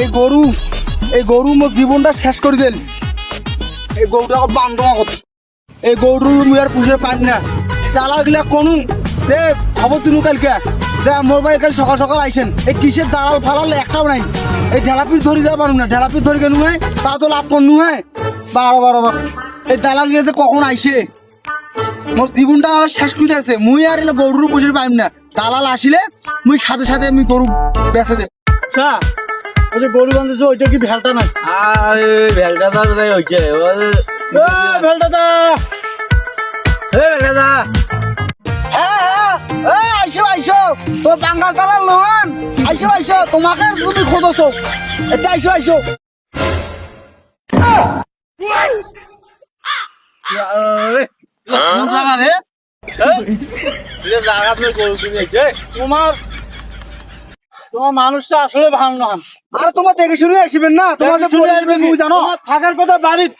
এই গরু এই গরু জীবনটা শেষ করে দিল। এই গরুটা বান্ধব কত এই গরু মুই আর পুষে পারি না। জ্বালা কোনু দে, খবর তুলু কালকে। দে, মোর বাড়ি কাল সকাল সকাল আইসেন। এই কিসের দালাল ফালাল একটাও নাই। এই ঢেলাপিস ধরি যাব পারুম না। ঢেলাপিস ধরি কেন হয় তা তো লাভ করনু হয়? বারো বারো বারো এই যে কখন আইসে? মোর জীবনটা শেষ করে আছে মুই আর গরুর পুষে পাইম না। দালাল আসিলে মুই সাথে সাথে আমি গরু বেচে দে আচ্ছা ওই যে গরু বান্ধছে ওইটা কি ভেলটা নাই? আরে ভেলটা দা ভেলটা দা। হে ভেলটা দা। হ্যাঁ হ্যাঁ এই আইসো আইসো। তোর বাঙ্গাল দালাল নহন আইসো আইসো তোমাকে তুমি খোঁজছো এতে আইসো আইসো। আরে কোন জায়গা রে। আইছে তোমার তোমার মানুষটা আসলে ভালো না। আর তোমার দেখে শুনে আসবেন না? তোমাকে জানো? থাকার কথা বাড়ির